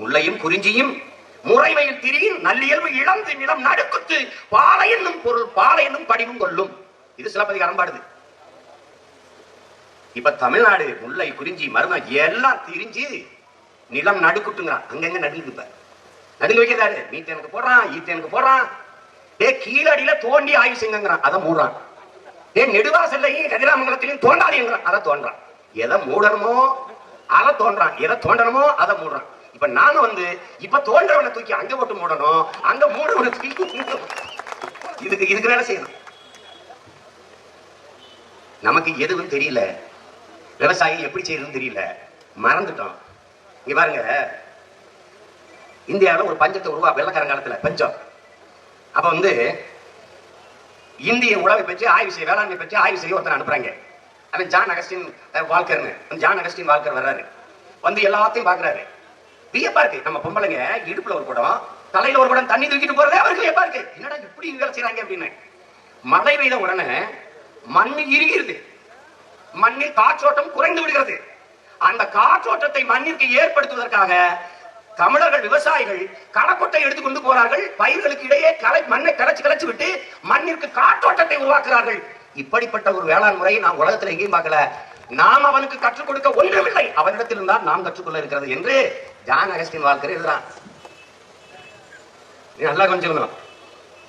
முல்லையும் குறிஞ்சியும் முறைமையில் திரியும் நல்லியல்பு இழந்து நிலம் நடுக்குத்து பாலை என்னும் பொருள் பாலை என்னும் படிவும் கொள்ளும். இது சிலப்பதிக பாடுது இப்ப தமிழ்நாடு முல்லை குறிஞ்சி மருதம் எல்லாம் திரிஞ்சு நிலம் நடுக்குட்டுங்கிறான். அங்கங்க நடுங்குது இப்ப. நடுங்க வைக்கிறாரு. மீத்தேனுக்கு போடுறான் ஈத்தேனுக்கு போடுறான். டே கீழடியில தோண்டி ஆய்வு செய்யுங்கிறான். அதை மூடுறான். டே நெடுவாசல்லையும் கதிராமங்கலத்திலையும் தோண்டாதீங்கிறான். அதை தோன்றான். எதை மூடணுமோ அதை தோன்றான். எதை தோண்டணுமோ அதை மூடுறான். இப்ப நானும் வந்து இப்ப தோன்றவனை தூக்கி அங்க போட்டு மூடணும் அங்க மூடவனை தூக்கி இதுக்கு இதுக்கு வேலை செய்யணும். நமக்கு எதுவும் தெரியல. விவசாயம் எப்படி செய்யறதுன்னு தெரியல. மறந்துட்டோம். இங்க பாருங்க. இந்தியாவுல ஒரு பஞ்சத்தை உருவா வெள்ளக்காரங்காலத்துல பஞ்சம். அப்ப வந்து இந்திய உழவை பற்றி ஆய்வு செய்ய வேளாண்மை பற்றி ஆய்வு செய்ய ஒருத்தர் அனுப்புறாங்க. அவன் ஜான் அகஸ்டின் அஹ், வால்கர்னு. ஜான் அகஸ்டின் வால்கர் வர்றாரு. வந்து எல்லாத்தையும் பாக்குறாரு வியப்பா இருக்கு நம்ம பொம்பளைங்க இடுப்புல ஒரு குடம் தலையில ஒரு குடம் தண்ணி தூக்கிட்டு போறதே அவருக்கு வியப்பா இருக்கு. என்னடா இப்படி வேலை செய்றாங்க அப்படின்னு. மழை பெய்த உடனே மண் இறுகிறது. மண்ணில் காற்றோட்டம் குறைந்து விடுகிறது. அந்த காற்றோட்டத்தை மண்ணிற்கு ஏற்படுத்துவதற்காக தமிழர்கள் விவசாயிகள் களக்கொட்டை எடுத்துக்கொண்டு போறார்கள். பயிர்களுக்கு இடையே கலை மண்ணை கலைச்சு கலைச்சு விட்டு மண்ணிற்கு காற்றோட்டத்தை உருவாக்குறார்கள் இப்படிப்பட்ட ஒரு வேளாண் முறையை நாம் உலகத்தில் எங்கேயும் பார்க்கல. நாம் அவனுக்கு கற்றுக் கொடுக்க ஒன்றுமில்லை. அவனிடத்தில் இருந்தால் நாம் கற்றுக்கொள்ள இருக்கிறது என்று ஜான் அகஸ்டின் வாழ்க்கை எழுதுறான். நீ நல்லா கொஞ்சம்